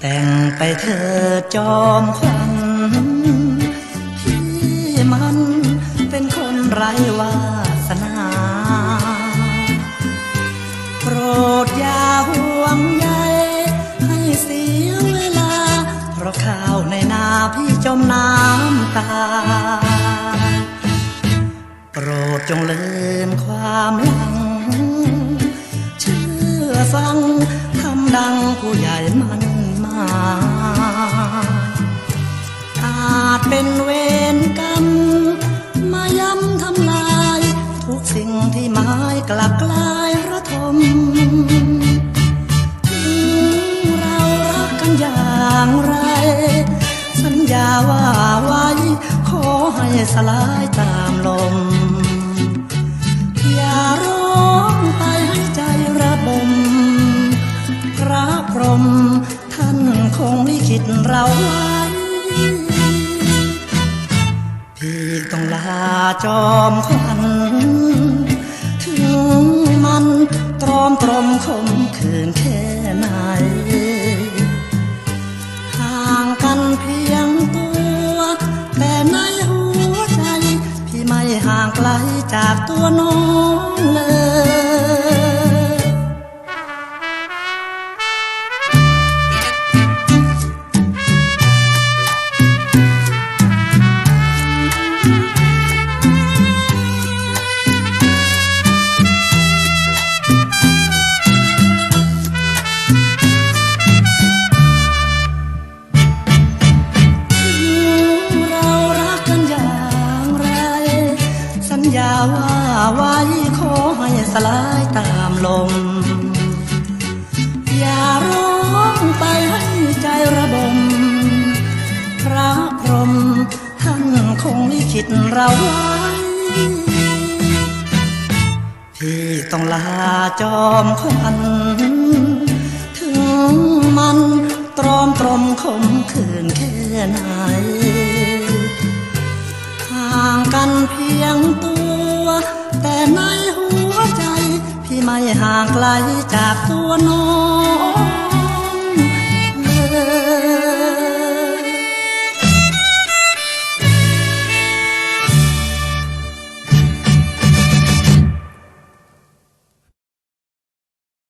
แต่งไปเถิดจอมขวัญพี่มันเป็นคนไร้วาสนา โปรดอย่าห่วงใยให้เสียเวลา เพราะข้าวในนาพี่จมน้ำตา โปรดจงเลือนความหลัง เชื่อฟังคำดังผู้ใหญ่มัน อาจเป็นเวรกรรม มาย้ำทำลาย ทุกสิ่งที่หมายกลับกลายระทมถึงเรารักกันอย่างไร สัญญาว่าไว้ ขอให้สลายตามลิตเราไว้พี่ต้องลาจอมขวัญถึงมันตรอมตรมคมคืนแค่ไหน ห่างกันเพียงตัว แต่ในหัวใจ พี่ไม่ห่างไกลจากตัวน้องเลย ญญาว่าไว้ขอให้สลายตามลม อย่าร้องไปให้ใจระบม พระพรหมท่านคงลิขิตเราไว้พี่ต้องลาจอมขวัญถึงมันตรอมตรมคมคืนแค่ไหนห่างกันเพียงตัว แต่ในหัวใจ พี่ไม่ห่างไกลจากตัวน้อง